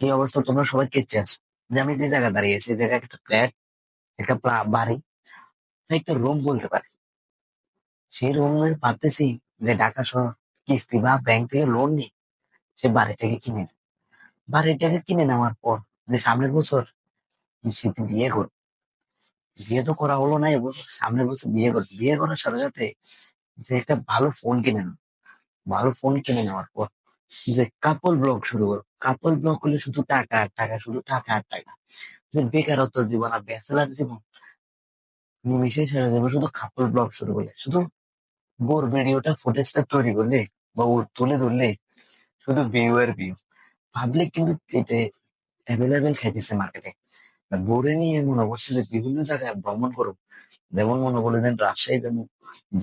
সেই অবস্থা তোমরা সবাই কেচে আছো। যে আমি যে জায়গায় দাঁড়িয়ে আছি, এই জায়গায় একটা ফ্ল্যাট একটা বাড়ি একটা রুম বলতে পারে। সেই রুমের ভাবতেছি যে ঢাকা শহর কিস্তি বা ব্যাংক থেকে লোন নিই সে বাড়িটাকে কিনে নেয়। বাড়িটাকে কিনে নেওয়ার পর যে সামনের বছর সে বিয়ে কর বিয়ে তো করা হলো না এবছর সামনের বছর বিয়ে কর বিয়ে করার সাথে সাথে যে একটা ভালো ফোন কিনে নেয়। ভালো ফোন কিনে নেওয়ার পর যে কাপল ব্লগ শুরু করো কাপল ব্লগ হলে শুধু টাকা আর টাকা, শুধু টাকা আর টাকা। যে বেকারত্ব জীবন আর ব্যাচেলার জীবন। নিমিশে ছেড়ে দেবো, শুধু কাপল ব্লগ শুরু করলে। শুধু বোর ভিডিওটা ফুটেজটা তৈরি করলে বা ওর তুলে ধরলে শুধু ভিউ আর ভিউ পাবলিক কিন্তু এতে অ্যাভেলেবেল খাইতেছে মার্কেটে বোরে নিয়ে মনে করছে যে বিভিন্ন জায়গায় ভ্রমণ করুক। যেমন মনে করে দেন রাজশাহী যাব,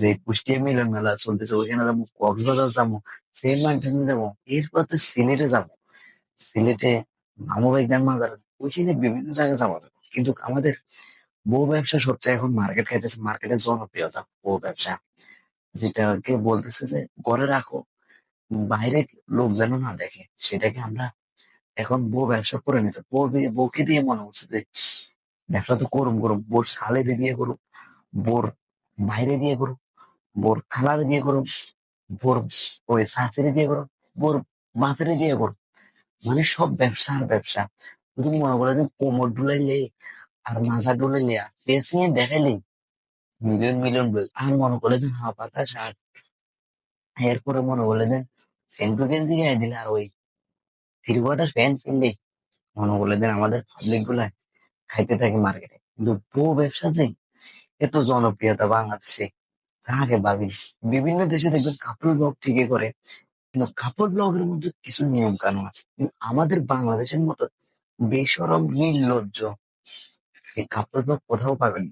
যে কুষ্টিয়া মিলন মেলা চলতেছে, ওইখানে যাব, কক্সবাজার যাব, সেন্ট মার্টিনে যাব, এরপর তো সিলেটে যাব। সিলেটে মামুবাই গ্রাম মাজার ওইখানে বিভিন্ন জায়গায় যাওয়া যাবে কিন্তু আমাদের বউ ব্যবসা সবচেয়ে এখন মার্কেট খাইতেছে মার্কেটের জনপ্রিয়তা, বউ ব্যবসা। যেটাকে বলতেছে যে, ঘরে রাখো, বাইরে লোক যেন না দেখে, সেটাকে আমরা এখন বউ ব্যবসা করে নিতে, বউ দিয়ে- বউকে দিয়ে মনে হচ্ছে যে ব্যবসা তো করুম করুম। বোর সালে দিয়ে করুক বোর বাইরে দিয়ে করুক বোর খালারে দিয়ে করুক বোর ওই শাশুড়ি দিয়ে করুক বোর বাপেরে দিয়ে করুক মানে সব ব্যবসা আর ব্যবসা। তুমি মনে করে যে কোমর ডুলাইলে আর মাজা ডুলাইলে আর পেছিয়ে দেখাইলে মিলিয়ন মিলিয়ন আর মনে করে যে হা পাতা শার্ট। এরপরে মনে করলে যে সেন্টু গেঞ্জি গায়ে দিলে আর ওই থ্রি কোয়ার্টার প্যান্ট মনে করলে আমাদের পাবলিকগুলা খাইতে থাকে মার্কেটে কিন্তু ব্যবসা যে এত জনপ্রিয়তা বাংলাদেশে ভাবি? বিভিন্ন দেশে দেখবেন কাপড় ব্লগ ঠিকই করে, কিন্তু কাপড় ব্লগের মধ্যে কিছু নিয়ম কানুন আছে। কিন্তু আমাদের বাংলাদেশের মতো বেসরম, নির্লজ্জ এই কাপড় ব্লগ কোথাও পাবেন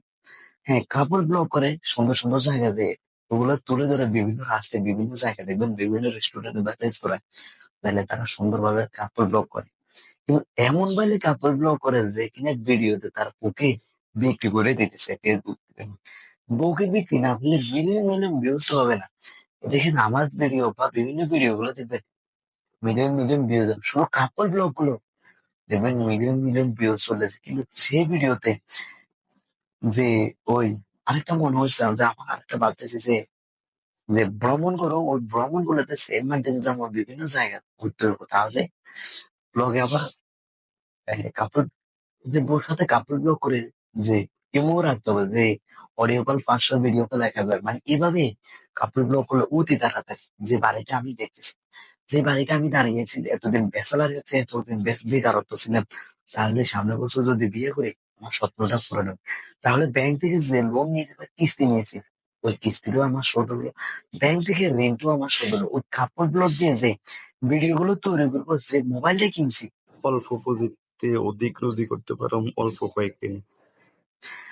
হ্যাঁ কাপড় ব্লগ করে সুন্দর সুন্দর জায়গা দিয়ে ওগুলো তুলে ধরে বিভিন্ন রাষ্ট্রে বিভিন্ন জায়গায় দেখবেন, বিভিন্ন রেস্টুরেন্ট বা রেস্তোরাঁ তাহলে তারা সুন্দরভাবে কাপড় ব্লক করে। কিন্তু এমন বাইলে কাপড় ব্লগ করে যে কিনা ভিডিওতে তার বুকে বিক্রি করে দিতেছে ফেসবুক বউকে বিক্রি না করলে মিলিয়ন মিলিয়ন ভিউজ তো হবে না। দেখেন আমার ভিডিও বা বিভিন্ন ভিডিও গুলো দেখবেন, মিলিয়ন মিলিয়ন ভিউজ শুধু কাপড় ব্লগগুলো। দেখবেন মিলিয়ন মিলিয়ন ভিউজ চলেছে, কিন্তু সেই ভিডিওতে যে ওই আরেকটা মনে হচ্ছে যে আমার আরেকটা ভাবতেছি যে যে ভ্রমণ করো, ওই ভ্রমণ গুলোতে সেম বিভিন্ন জায়গা ঘুরতে হবে তাহলে ব্লগে আবার কাপড়, যে বোর সাথে কাপড় ব্লগ করে যে ইমো রাখতে হবে, যে অডিও কল পাঁচশো ভিডিও কল এক হাজার মানে এভাবে কাপড় ব্লগ করলে অতি তাড়াতাড়ি। যে বাড়িটা আমি দেখতেছি, যে বাড়িটা আমি দাঁড়িয়েছি, এতদিন বেসালারি হচ্ছে এতদিন বেশ- বেকারত্ব ছিলাম তাহলে সামনের বছর যদি বিয়ে করে, আমার স্বপ্নটা হবে। তাহলে ব্যাংক থেকে যে লোন নিয়েছি কিস্তি নিয়েছি ওই কিস্তিটাও আমার শোধ হলো। ব্যাংক থেকে ঋণটাও আমার শোধ হলো। ওই কাপড় ব্লগ দিয়ে যে ভিডিও গুলো তৈরি করব যে মোবাইলটা কিনছি। অল্প পুঁজিতে অধিক রুজি করতে পারো অল্প কয়েকদিনে।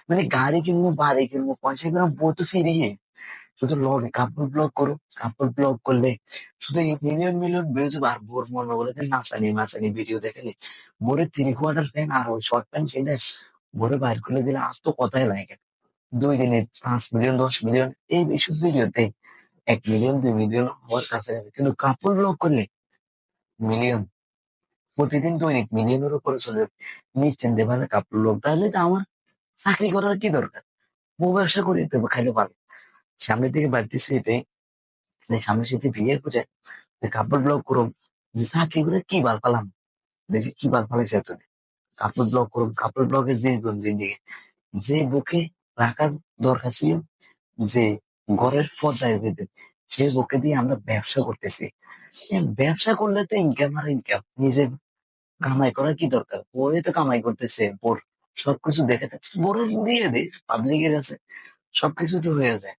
মানে গাড়ি কিনবো বাড়ি কিনবো পয়সা কিনবো বউ তো ফিরিয়ে শুধু লগে কাপড় ব্লগ করো। কাপড় ব্লগ করলে শুধু মিলিয়ন মিলিয়ন ভিউজ আর বোর মনে বলে নাচানি নাচানি ভিডিও দেখালে বোরের থ্রি কোয়ার্টার প্যান্ট আর ওই শর্ট প্যান্ট সেটা বোরে বাইর করে দিলে আর তো কথাই লাগে দুই দিনে পাঁচ মিলিয়ন দশ মিলিয়ন এই এইসব ভিডিওতে এক মিলিয়ন দুই মিলিয়ন হওয়ার কাছে যাবে কিন্তু কাপড় ব্লগ করলে মিলিয়ন প্রতিদিন দৈনিক মিলিয়নের উপরে চলে যাবে নিশ্চিন্তে ভালো কাপড় ব্লগ তাহলে তো আমার চাকরি করার কি দরকার? বউ ব্যবসা করি তো খাইলে ভালো সামনের দিকে বাড়তেছে এটাই সামনের সাথে বিয়ে করে কাপড় ব্লগ করুম, যে চাকরি করে কি বাল পালাম? দেখি কি বাল পালাইছে এতদিন। কাপড় ব্লগ করুম, কাপড় ব্লগের জীবন জিন্দিগি যে বুকে রাখার দরকার ছিল যে ঘরের পর্দায় বেঁধে সেই বুকে দিয়ে আমরা ব্যবসা করতেছি। ব্যবসা করলে তো ইনকাম আর ইনকাম নিজের কামাই করার কি দরকার? বই তো কামাই করতেছে, বোর সবকিছু দেখে থাকছে বোর দিয়ে দে পাবলিকের কাছে সবকিছু তো হয়ে যায়।